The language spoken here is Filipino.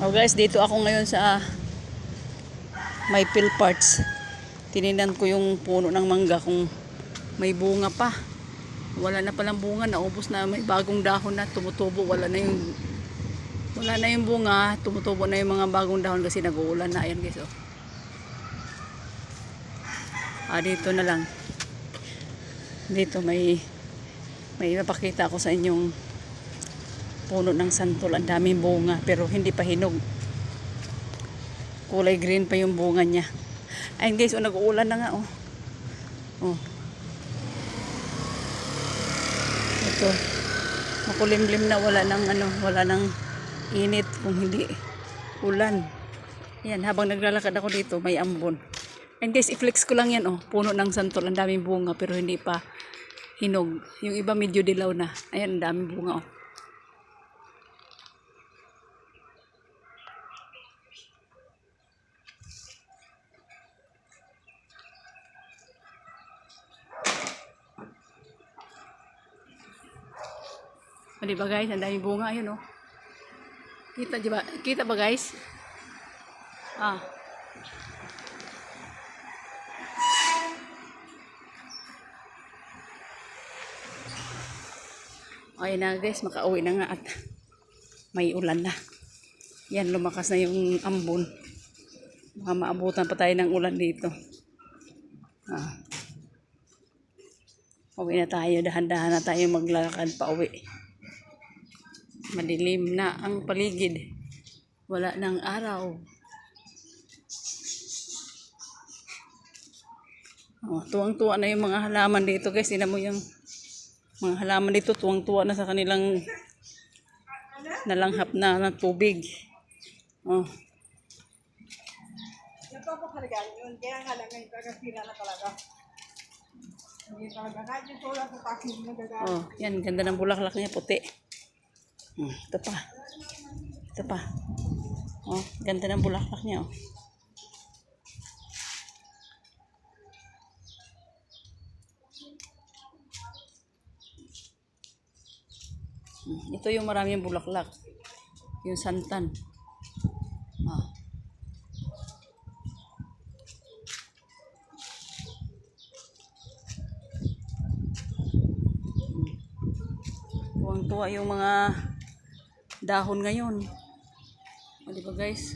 Oh guys, dito ako ngayon sa may pill parts. Tininan ko yung puno ng mangga kung may bunga pa. Wala na palang bunga, naubos na may bagong dahon na tumutubo, wala na yung wala na yung bunga, tumutubo na yung mga bagong dahon kasi nag-uulan na. Ayan guys, oh. Ah, dito na lang. Dito may may mapakita ako sa inyong puno ng santol. Ang daming bunga pero hindi pa hinog. Kulay green pa yung bunga niya. Ayun guys, oh, nag-uulan na nga oh. Oh. Ito. Makulimlim na wala nang ano, wala nang init kung hindi ulan. Yan, habang naglalakad ako dito, may ambon. And guys, i-flex ko lang yan oh. Puno ng santol, ang daming bunga pero hindi pa hinog. Yung iba medyo dilaw na. Ayan, ang daming bunga oh. O, di ba guys? Ang daming bunga. Ayun, oh. Kita, di ba? Kita ba guys? Ah. Ayun na guys, makauwi na nga at may ulan na. Yan, lumakas na yung ambon. Baka maabutan pa tayo ng ulan dito. Ah. Uwi na tayo, dahan-dahan na tayo maglalakad pa uwi. Madilim na ang paligid. Wala ng araw. Oh, tuwang-tuwa na yung mga halaman dito guys. Tingnan mo yung mga halaman dito tuwang-tuwa na sa kanilang nalanghap na ng tubig. Oh. Napapakalagaan yun. Kaya nga lang ngayon talaga sila na talaga. Oh, yan ganda ng bulaklak niya puti. Hmm, ito pa. Ito pa. Oh, ganda ng bulaklak niya oh. Hmm, Ito yung maraming bulaklak. Yung santan. Ah. Tuwang-tuwa yung mga dahon ngayon. O, di ba guys?